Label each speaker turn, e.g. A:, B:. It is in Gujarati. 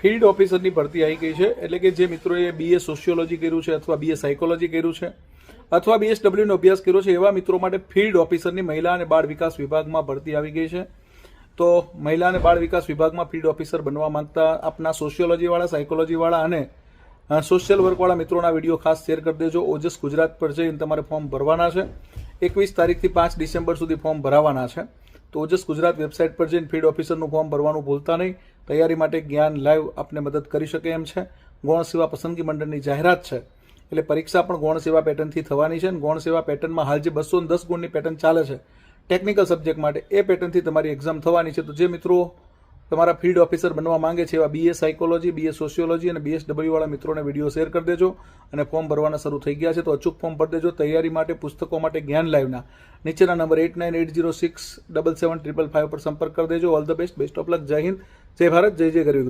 A: ફિલ્ડ ઓફિસરની ભરતી આવી ગઈ છે. એટલે કે જે મિત્રોએ બીએ સોશિયોલોજી કર્યું છે અથવા બીએ સાયકોલોજી કર્યું છે અથવા બીએસડબલ્યુનો અભ્યાસ કર્યો છે, એવા મિત્રો માટે ફિલ્ડ ઓફિસરની મહિલા અને બાળ વિકાસ વિભાગમાં ભરતી આવી ગઈ છે. તો મહિલા અને બાળ વિકાસ વિભાગમાં ફિલ્ડ ઓફિસર બનવા માંગતા આપના સોશિયોલોજીવાળા સાયકોલોજીવાળા અને સોશિયલ વર્કવાળા મિત્રોના વીડિયો ખાસ શેર કરી દેજો. ઓજસ ગુજરાત પર જઈને તમારે ફોર્મ ભરવાના છે. એકવીસ તારીખથી પાંચ ડિસેમ્બર સુધી ફોર્મ ભરાવાના છે. તો ઓજસ ગુજરાત વેબસાઇટ પર જઈને ફીડ ઓફિસરનું ફોર્મ ભરવાનું ભૂલતા નહીં. તૈયારી માટે જ્ઞાન લાઈવ આપને મદદ કરી શકે એમ છે. ગૌણ સેવા પસંદગી મંડળની જાહેરાત છે. એટલે પરીક્ષા પણ ગૌણ સેવા પેટર્નથી થવાની છે અને ગૌણ સેવા પેટર્નમાં હાલ જે બસો દસ ગુણની પેટર્ન ચાલે છે. ટેકનિકલ સબ્જેક્ટ માટે એ પેટર્નથી તમારી એક્ઝામ થવાની છે. તો જે મિત્રો તમારા ફિલ્ડ ઓફિસર બનવા માંગે છે એવા બીએ સાયકોલોજી બીએ સોશિયોલોજી અને બીએસ ડબલ્યુવાળા મિત્રોને વીડિયો શેર કરી દેજો અને ફોર્મ ભરવાના શરૂ થઈ ગયા છે તો અચૂક ફોર્મ ભરી દેજો. તૈયારી માટે, પુસ્તકો માટે જ્ઞાન લાઈવના. નીચેના number eight nine eight zero six double seven triple five પર સંપર્ક કરી દેજો. All the best best of luck જય હિન્દ. જય ભારત. જય જય ગરીબ